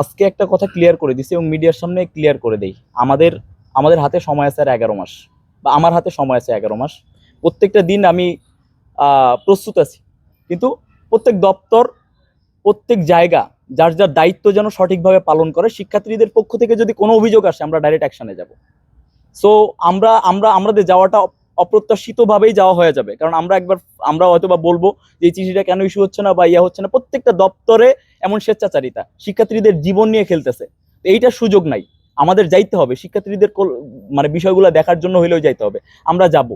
আজকে একটা কথা ক্লিয়ার করে দিছি এবং মিডিয়ার সামনে ক্লিয়ার করে দেই। আমাদের আমাদের হাতে সময় আছে আর এগারো মাস। বা আমার হাতে সময় আছে এগারো মাস। প্রত্যেকটা দিন আমি প্রস্তুত আছি। কিন্তু প্রত্যেক দপ্তর, প্রত্যেক জায়গা, যার যার দায়িত্ব যেন সঠিকভাবে পালন করে, শিক্ষার্থীদের পক্ষ থেকে যদি কোনো অভিযোগ আসে, আমরা ডাইরেক্ট অ্যাকশনে যাব। সো আমরা আমরা, আমাদের যাওয়াটা অপ্রত্যাশিতভাবেই যাওয়া হয়ে যাবে। কারণ আমরা একবার, আমরা হয়তো বা বলব যে এই চিঠিটা কেন ইস্যু হচ্ছে না বা ইয়া হচ্ছে না। প্রত্যেকটা দপ্তরে এমন স্বেচ্ছাচারিতা, শিক্ষার্থীদের জীবন নিয়ে খেলতেছে। তো এইটার সুযোগ নাই। আমাদের যাইতে হবে। শিক্ষার্থীদের মানে বিষয়গুলো দেখার জন্য হইলেও যাইতে হবে। আমরা যাব।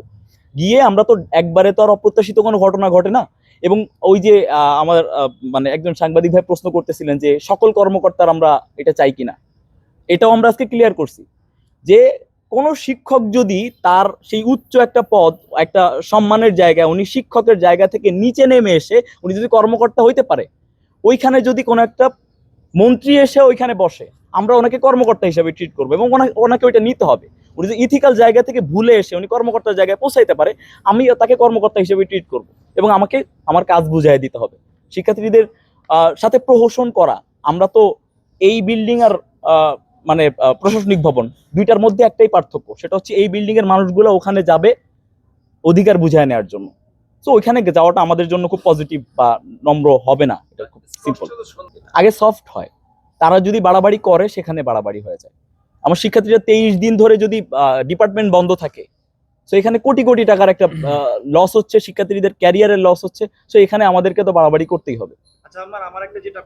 গিয়ে আমরা তো একবারে তো আর অপ্রত্যাশিত কোনো ঘটনা ঘটে না। এবং ওই যে আমার মানে একজন সাংবাদিক ভাই প্রশ্ন করতেছিলেন যে, সকল কর্মকর্তার আমরা এটা চাই কিনা? এটাও আমরা আজকে ক্লিয়ার করছি। যে কোনো শিক্ষক যদি তার সেই উচ্চ একটা পদ, একটা সম্মানের জায়গায়, উনি শিক্ষকের জায়গা থেকে নিচে নেমে এসে উনি যদি কর্মকর্তা হইতে পারে, ওইখানে যদি কোনো একটা মন্ত্রী এসে ওইখানে বসে, আমরা ওনাকে কর্মকর্তা হিসেবে ট্রিট করব এবং ওনা- ওনাকে ওইটা নিতে হবে। উনি যদি ইথিক্যাল জায়গা থেকে ভুলে এসে উনি কর্মকর্তার জায়গায় পৌঁছাইতে পারে, আমি তাকে কর্মকর্তা হিসেবে ট্রিট করব এবং আমাকে আমার কাজ বুঝাই দিতে হবে। শিক্ষার্থীদের সাথে প্রহসন করা, আমরা তো এই বিল্ডিং আর মানে প্রশাসনিক ভবন, দুইটার মধ্যে একটাই পার্থক্য, সেটা হচ্ছে এই বিল্ডিং এর মানুষগুলো ওখানে যাবে অধিকার বুঝায় নেওয়ার জন্য। তো ওইখানে যাওয়াটা আমাদের জন্য খুব পজিটিভ বা নম্র হবে না, এটা খুব সিম্পল আগে সফট হয়, তারা যদি বাড়াবাড়ি করে, সেখানে বাড়াবাড়ি হয়ে যায়। আমার শিক্ষার্থীরা তেইশ দিন ধরে যদি ডিপার্টমেন্ট বন্ধ থাকে তো এখানে কোটি কোটি টাকার একটা লস হচ্ছে, শিক্ষার্থীদের ক্যারিয়ারের লস হচ্ছে তো এখানে আমাদেরকে তো বাড়াবাড়ি করতেই হবে। আচ্ছা আমার আমার একটা যেটা